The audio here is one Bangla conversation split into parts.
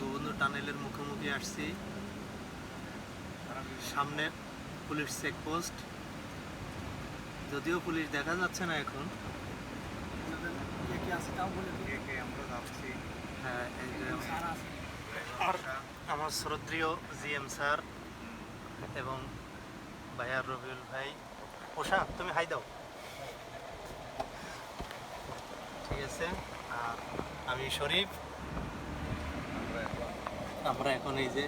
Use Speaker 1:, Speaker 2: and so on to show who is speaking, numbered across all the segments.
Speaker 1: বঙ্গবন্ধু টানেলের মুখোমুখি আসছি। সামনে পুলিশ চেকপোস্ট যদিও পুলিশ দেখা যাচ্ছে না এখন। হ্যাঁ আমার শ্রদ্ধেয় স্যার এবং ভাইয়ার রবিউল ভাই। ওষা তুমি হাই দাও। ঠিক আছে। আর আমি শরীফ। আমরা এখন এই যে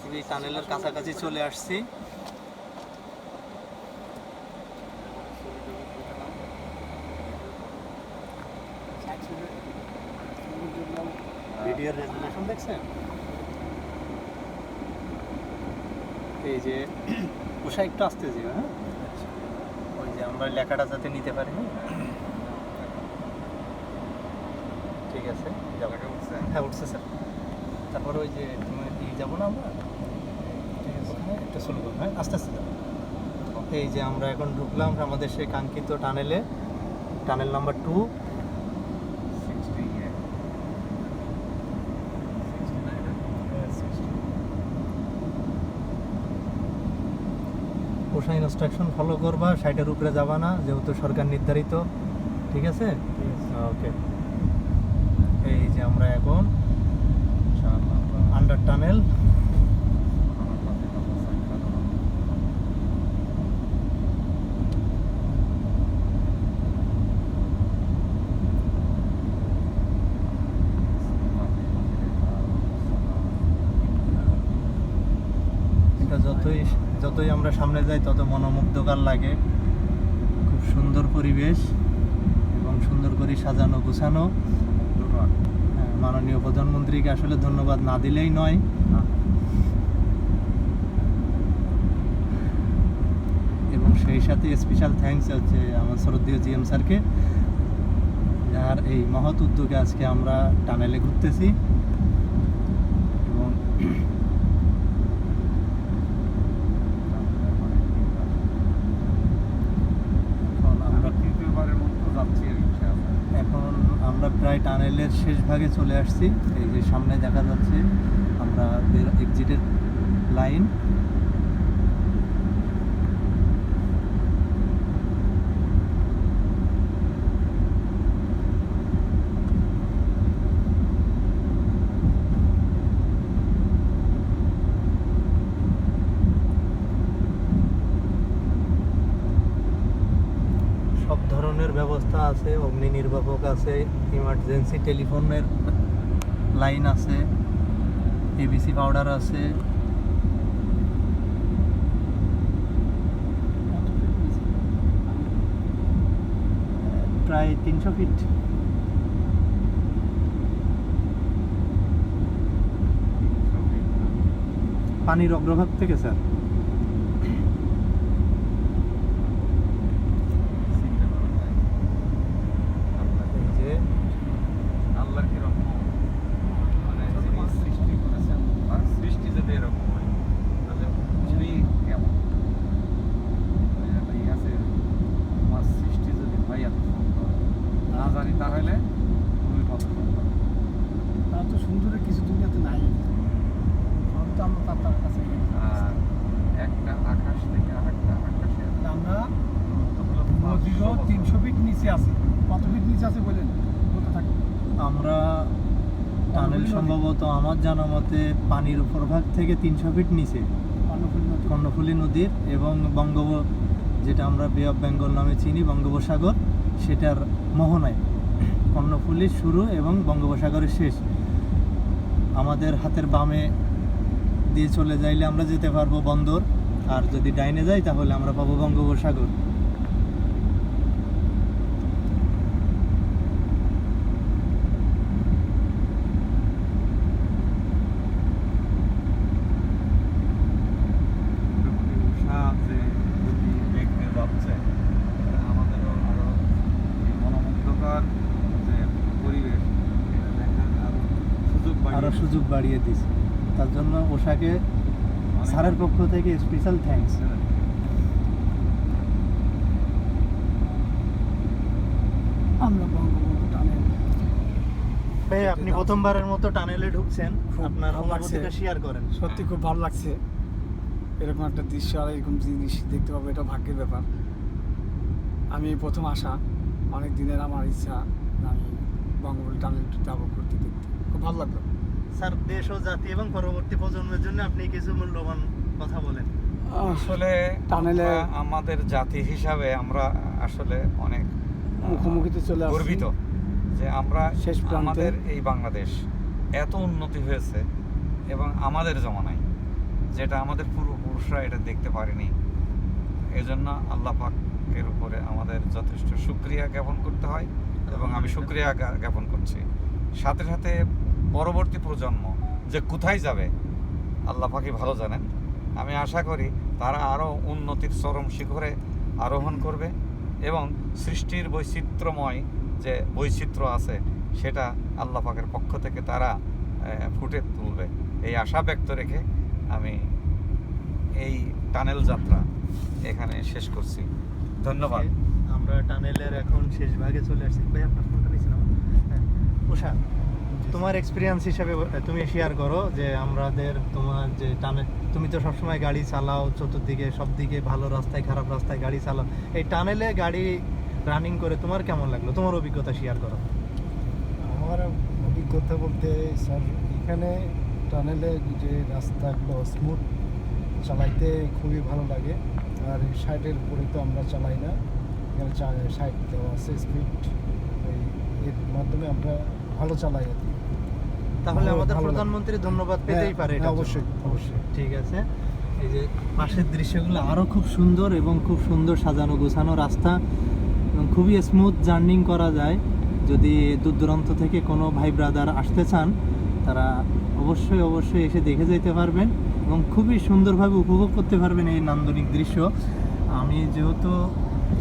Speaker 1: খুবই টানেলের কাছাকাছি চলে আসছি। ভিডিওর রেজুলেশন দেখছেন? এই যে পোশাক একটু আসতে যাবে হ্যাঁ? ওই যে আমরা লেখাটা যাতে নিতে পারি হ্যাঁ? ঠিক আছে হ্যাঁ উঠছে স্যার। তারপর ওই যে দিয়ে যাব না আমরা? ঠিক আছে একটা শুরু করব হ্যাঁ? আস্তে আস্তে যাব। এই যে আমরা এখন ঢুকলাম আমাদের সেই কাঙ্ক্ষিত টানেলে। Tunnel number two. পোষা ইনস্ট্রাকশন ফলো করবা সাইটের উপরে যাবা না যেহেতু সরকার নির্ধারিত। ঠিক আছে? ওকে এই যে আমরা এখন আন্ডার টানেল যতই যতই আমরা সামনে যাই, তত মনোমুগ্ধকর লাগে। খুব সুন্দর পরিবেশ এবং সুন্দর করে সাজানো, গোছানো। মাননীয় প্রধানমন্ত্রীকে আসলে ধন্যবাদ না দিলেই নয়। এবং সেই সাথে স্পেশাল থ্যাংকস হচ্ছে আমার শরদীয় জিএম স্যারকে। যার এই মহৎ উদ্যোগে আজকে আমরা টানেলে ঘুরতেছি। এবং এখন আমরা এখন আমরা প্রায় টানেলের শেষ ভাগে চলে আসছি। এই যে সামনে দেখা যাচ্ছে আমরা এক্সিটের লাইন ধরনের ব্যবস্থা আছে, অগ্নি নির্বাপক আছে ইমার্জেন্সি টেলিফোনের লাইন আছে এবিসি পাউডার আছে। প্রায় তিনশো ফিট পানির অগ্রভাগ থেকে স্যার এই যে
Speaker 2: আল্লাহর কি রকম মানে যিনি সৃষ্টি করেছেন আর সৃষ্টি যদি এরকম হয় তাহলে তিনি কেমন মানে একটা ই আছে আমার সৃষ্টি যদি হয় এত সুন্দর না জানি তাহলে তুমি কত সুন্দর
Speaker 3: তারা তো সুন্দরের কিছু দুনিয়াতে নাই কারণ তো আমরা তার তার কাছে।
Speaker 2: একটা আকাশ থেকে আরেকটা আকাশে।
Speaker 3: আমরা নদীরও তিনশো ফিট নিচে আছে। কত ফিট নিচে আছে বলেন? বলতে থাকি?
Speaker 1: আমরা টানেল সম্ভবত আমার জানা মতে পানির উপর ভাগ থেকে তিনশো ফিট নিচে।
Speaker 3: কর্ণফুলী
Speaker 1: কর্ণফুলী নদীর এবং বঙ্গব যেটা আমরা বে অফ বেঙ্গল নামে চিনি বঙ্গোপসাগর সেটার মোহনায়। কর্ণফুলীর শুরু এবং বঙ্গোপসাগরের শেষ। আমাদের হাতের বামে দিয়ে চলে যাইলে আমরা যেতে পারব বন্দর। আর যদি ডাইনে যাই তাহলে আমরা পাবো বঙ্গোপসাগর। আরও সুযোগ বাড়িয়ে দিছে তার জন্য ওষাকে স্যারের পক্ষ থেকে স্পেশাল থ্যাঙ্কস
Speaker 3: আমরা বঙ্গবন্ধু টানেল।
Speaker 1: ভাই আপনি প্রথমবারের মতো টানেলে ঢুকছেন।
Speaker 3: খুব
Speaker 1: আপনার। অনুভূতিটা শেয়ার করেন।
Speaker 3: সত্যি খুব ভালো লাগছে। এরকম একটা দৃশ্য আর এরকম জিনিস দেখতে পাবো এটা ভাগ্যের ব্যাপার। আমি প্রথম আসা অনেক দিনের আমার ইচ্ছা আমি বঙ্গবন্ধু টানেল যাব ঘুরতে দেখতে। খুব ভালো লাগল।
Speaker 1: স্যার দেশ ও জাতি এবং পরবর্তী প্রজন্মের জন্য আপনি কিছু মূল্যবান কথা বলেন।
Speaker 2: আসলে
Speaker 3: টানেলে-
Speaker 2: আমাদের জাতি হিসাবে আমরা আসলে অনেক
Speaker 3: মুখোমুখিতে চলে
Speaker 2: গর্বিত যে আমরা
Speaker 3: শেষ।
Speaker 2: আমাদের এই বাংলাদেশ এত উন্নতি হয়েছে এবং আমাদের জমানায় যেটা আমাদের পূর্বপুরুষরা এটা দেখতে পারেনি। এজন্য আল্লাহ পাকের উপরে আমাদের যথেষ্ট সুক্রিয়া জ্ঞাপন করতে হয় এবং আমি সুক্রিয়া জ্ঞাপন করছি। সাথে সাথে পরবর্তী প্রজন্ম যে কোথায় যাবে, আল্লাহ পাখি ভালো জানেন। আমি আশা করি তারা আরও উন্নতির চরম শিখরে আরোহণ করবে এবং সৃষ্টির বৈচিত্র্যময় যে বৈচিত্র্য আছে সেটা আল্লাহ পাকের পক্ষ থেকে তারা ফুটে তুলবে। এই আশা ব্যক্ত রেখে আমি এই টানেল যাত্রা এখানে শেষ করছি। ধন্যবাদ।
Speaker 1: আমরা টানেলের এখন শেষ ভাগে চলে আসছি। ভাই, আপনার ফোনটা নিয়েছেন আমার? হ্যাঁ তোমার এক্সপিরিয়েন্স হিসাবে তুমি শেয়ার করো যে আমাদের তোমার যে টানে, তুমি তো সবসময় গাড়ি চালাও, চতুর্দিকে সব দিকে ভালো রাস্তায়, খারাপ রাস্তায় গাড়ি চালাও। এই টানেলে গাড়ি রানিং করে তোমার কেমন লাগল? তোমার অভিজ্ঞতা শেয়ার করো।
Speaker 4: আমার অভিজ্ঞতা বলতে, স্যার, এখানে টানেলে যে রাস্তাগুলো স্মুথ চালাইতে খুবই ভালো লাগে, আর সাইডের উপরে তো আমরা চালাই না। এখানে সাইড দেওয়া আছে স্পিড এর মাধ্যমে আমরা ভালো চালাই আর কি।
Speaker 1: তাহলে আমাদের প্রধানমন্ত্রী ধন্যবাদ পেতেই
Speaker 4: হ্যাঁ,
Speaker 1: পারে
Speaker 4: হ্যাঁ,
Speaker 1: এটার জন্য।
Speaker 4: অবশ্যই, অবশ্যই।
Speaker 1: ঠিক আছে। এই যে পাশের দৃশ্যগুলো আরও খুব সুন্দর এবং খুব সুন্দর সাজানো গোছানো রাস্তা এবং খুবই স্মুথ জার্নিং করা যায়। যদি দূর দূরান্ত থেকে কোনো ভাই ব্রাদার আসতে চান তারা অবশ্যই অবশ্যই এসে দেখে যেতে পারবেন এবং খুবই সুন্দরভাবে উপভোগ করতে পারবেন এই নান্দনিক দৃশ্য। আমি যেহেতু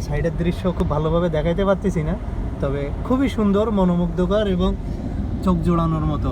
Speaker 1: সাইডের দৃশ্য খুব ভালোভাবে দেখাইতে পারতেছি না তবে খুবই সুন্দর মনোমুগ্ধকর এবং চোখ জোড়ানোর মতো।